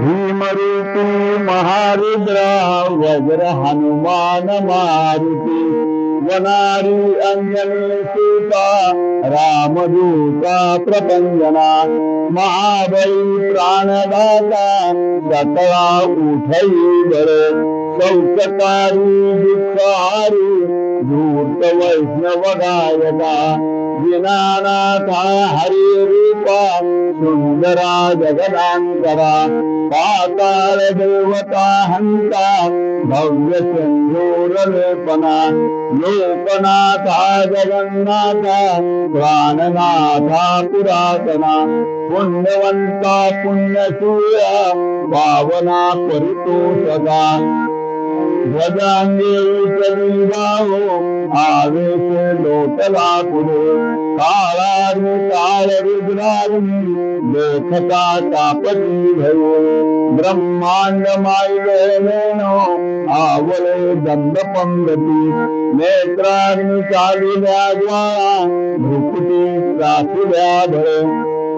भीमरूपी महारुद्रा वज्र हनुमान मारुती वनारी अंजनी सीता रामदूता प्रपंजना महाबळी प्राणदाता सतळा उठई बळ सौककारी दुःखारी धूर्त वैष्णव गायका विनानाथा हरी रूपा सुंदरा जगदांतरा पाताळ देवता हंता भव्य सिंधूर लेपना लोकनाथा जगन्नाथा, प्राणनाथा पुरातना पुण्यवंता पुण्यसूया पावना करितो सदा ध्वजांगे उचली बाहो आवेश लोटला पुढे काळाग्नी काळ रुद्राग्नी लेखता तापती भयो। ब्रह्मांड मायलेनो आवले दंड पंगती। नेत्राग्नी चालुल्या ज्वाळा भ्रुकुटी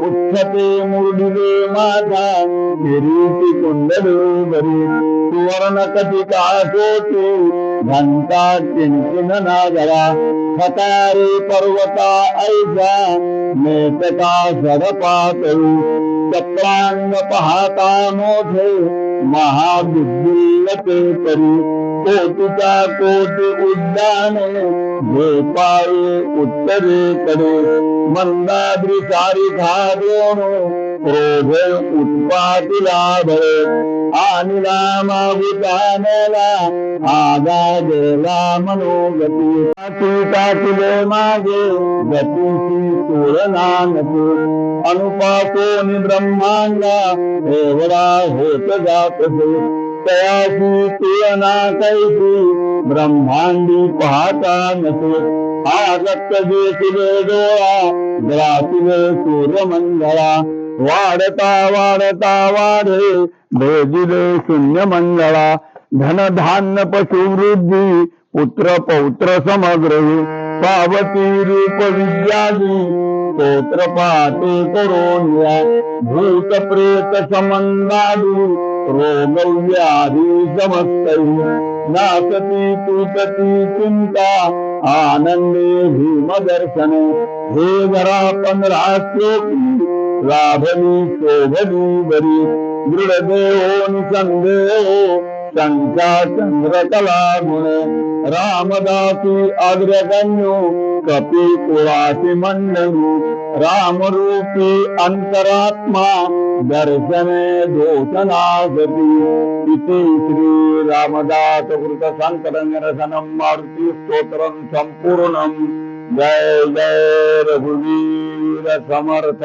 ఉత్సతే మురుడిదే మాట నిరీతి కుండడు మరి. సువర్ణ కటికాకోటి ఘంటా కించిన నాగర సకారి పర్వత ఐజ మేతకా సరపాతలు. सरपा करू चक्रांग पाहता मोठे महाबुद्धियते तरी कोटीचा कोटी उद्याने झोपाळे उत्तरेकडे मंदाद्री सारी खादोन क्रोध उत्पातिला भरे आणि रामाभूतानेला आगा गेला मनोगती। सीता तुले मागे गतीची तोरणा नको अनुपातोनी ब्रह्मांडा एवढा होत जात तयाची तुलना कैसी ब्रह्मांडी पाहता नसे आगत जेथिले डोळा ग्रासिले सूर्यमंडळा वाढता वाढता वाढे भेदिले शून्य मंगळा मंडळा धनधान्य पशुवृद्धी, पुत्र पौत्र समग्र पावती रूप विद्यादी स्तोत्र पाते करोन्या, भूत प्रेत समंदादू रोग व्याधी समस्तै। नासती तुटती चिंता आनंदे भीम दर्शन हे श्लोकी लाभली शोभली बरी दृढदेहो निसंदेहो शंका चंद्रकला गुण रामदासी अग्रगण्यो कपी कुळासी मंडनु रामरूपी अंतरात्मा दर्शने दोषनागती इति श्री रामदास कृत संकटनिरसनं मारुती स्तोत्रं संपूर्णं जय जय रघुवीर समर्थ।